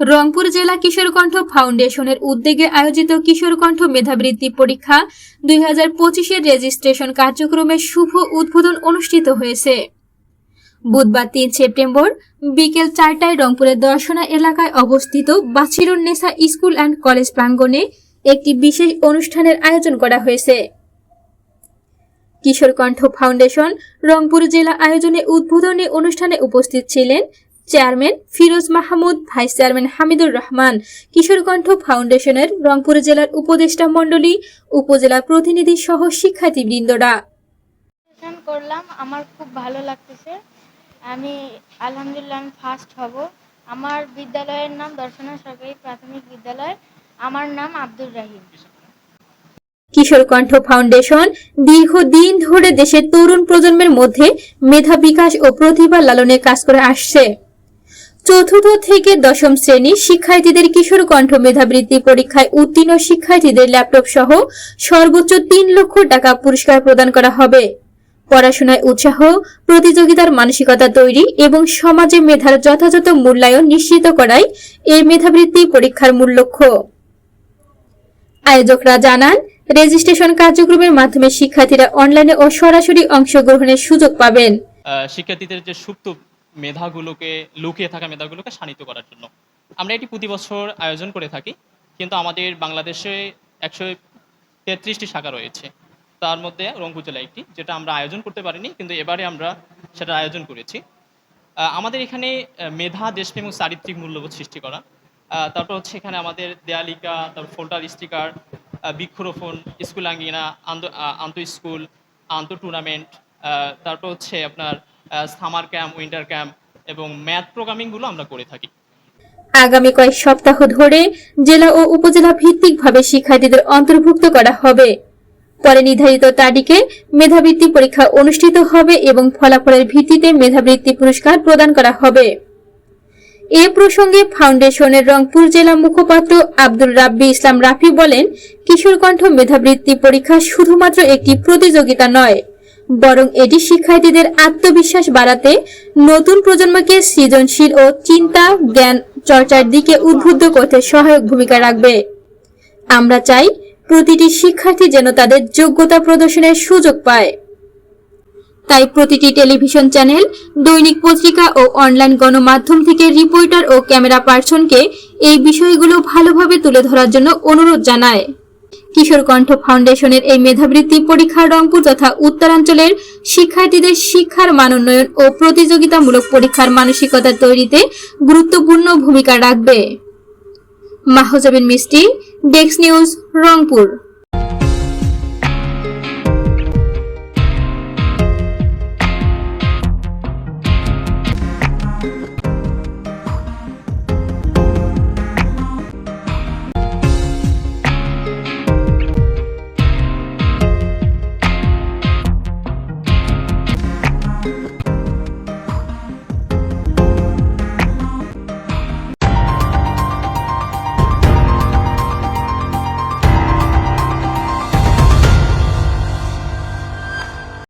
রংপুর জেলা কিশোরকণ্ঠ ফাউন্ডেশনের উদ্যোগে আয়োজিত কিশোরকণ্ঠ মেধাবৃত্তি পরীক্ষা দুই হাজার পঁচিশের রেজিস্ট্রেশন কার্যক্রমের শুভ উদ্বোধন অনুষ্ঠিত হয়েছে। বুধবার তিন সেপ্টেম্বর বিকেল চারটায় রংপুরের দর্শনা এলাকায় অবস্থিত Bachhirun Nesa school and college প্রাঙ্গণে একটি বিশেষ অনুষ্ঠানের আয়োজন করা হয়েছে। কিশোরকণ্ঠ ফাউন্ডেশন রংপুর জেলা আয়োজনে উদ্বোধনী অনুষ্ঠানে উপস্থিত ছিলেন chairman Firoz Mahmud vice chairman Hamidur Rahman Kishorkantha ফাউন্ডেশনের রংপুর জেলার উপদেষ্টা মণ্ডলী উপজেলা প্রতিনিধি সহ শিক্ষার্থীবৃন্দরা। করলাম আমার খুব ভালো লাগতেছে। আমি আলহামদুলিল্লাহ আমি ফার্স্ট হব। আমার বিদ্যালয়ের নাম দর্শনা সরকারি প্রাথমিক বিদ্যালয়। আমার নাম আব্দুর রাহিম। কিশোরকণ্ঠ ফাউন্ডেশন দীর্ঘদিন ধরে দেশের তরুণ প্রজন্মের মধ্যে মেধা বিকাশ ও প্রতিভা লালনে কাজ করে আসছে। চতুর্থ থেকে দশম শ্রেণির শিক্ষার্থীদের কিশোর কণ্ঠ মেধাবৃত্তি পরীক্ষায় উত্তীর্ণ শিক্ষার্থীদের ল্যাপটপ সহ সর্বোচ্চ তিন লক্ষ টাকা পুরস্কার প্রদান করা হবে। পড়াশোনায় উৎসাহ, প্রতিযোগিতার মানসিকতা তৈরি এবং সমাজে মেধার যথাযথ মূল্যায়ন নিশ্চিত করাই এই মেধাবৃত্তি পরীক্ষার মূল লক্ষ্য। আয়োজকরা জানান, রেজিস্ট্রেশন কার্যক্রমের মাধ্যমে শিক্ষার্থীরা অনলাইনে ও সরাসরি অংশগ্রহণের সুযোগ পাবেন। শিক্ষার্থীদের যে সুপ্ত মেধাগুলোকে, লুকিয়ে থাকা মেধাগুলোকে শানিত করার জন্য। আমরা এটি প্রতি বছর আয়োজন করে থাকি, কিন্তু আমাদের বাংলাদেশে একশো তেত্রিশটি শাখা রয়েছে। তার মধ্যে রংপুর জেলা একটি, যেটা আমরা আয়োজন করতে পারিনি, কিন্তু এবারে আমরা সেটা আয়োজন করেছি। আমাদের এখানে মেধা, দেশপ্রেম এবং চারিত্রিক মূল্যবোধ সৃষ্টি করা। তারপর হচ্ছে এখানে আমাদের দেয়ালিকা, তারপর ফোল্টার স্টিকার বৃক্ষরোপণ, স্কুল আঙ্গিনা, আন্ত আন্ত স্কুল, আন্ত টুর্নামেন্ট তারপর হচ্ছে আপনার সামার ক্যাম্প উইন্টার ক্যাম্প এবং ম্যাথ প্রোগ্রামিংগুলো আমরা করে থাকি। আগামী কয়েক সপ্তাহ ধরে জেলা ও উপজেলা ভিত্তিকভাবে শিক্ষার্থীদের অন্তর্ভুক্ত করা হবে। পরে নির্ধারিত তারিখে মেধাবৃত্তি পরীক্ষা অনুষ্ঠিত হবে এবং ফলাফলের ভিত্তিতে মেধাবৃত্তি পুরস্কার প্রদান করা হবে। এ প্রসঙ্গে ফাউন্ডেশনের রংপুর জেলা মুখপাত্র আব্দুল রাব্বি ইসলাম রাফি বলেন, কিশোরকণ্ঠ মেধাবৃত্তি পরীক্ষা শুধুমাত্র একটি প্রতিযোগিতা নয় বরং এটি শিক্ষার্থীদের আত্মবিশ্বাস বাড়াতে নতুন প্রজন্মকে সৃজনশীল ও চিন্তা, জ্ঞান চর্চার দিকে উদ্বুদ্ধ করতে সহায়ক ভূমিকা রাখবে। আমরা চাই প্রতিটি শিক্ষার্থী যেন তাদের যোগ্যতা প্রদর্শনের সুযোগ পায়। তাই প্রতিটি টেলিভিশন চ্যানেল, দৈনিক পত্রিকা ও অনলাইন গণমাধ্যম থেকে রিপোর্টার ও ক্যামেরা পার্সনকে এই বিষয়গুলো ভালোভাবে তুলে ধরার জন্য অনুরোধ জানায়। কিশোরকণ্ঠ ফাউন্ডেশনের এই মেধাবৃত্তি পরীক্ষা রংপুর তথা উত্তরাঞ্চলের শিক্ষার্থীদের শিক্ষার মানোন্নয়ন ও প্রতিযোগিতামূলক পরীক্ষার মানসিকতা তৈরিতে গুরুত্বপূর্ণ ভূমিকা রাখবে। মাহজাবিন মিষ্টি, ডেক্স নিউজ, রংপুর।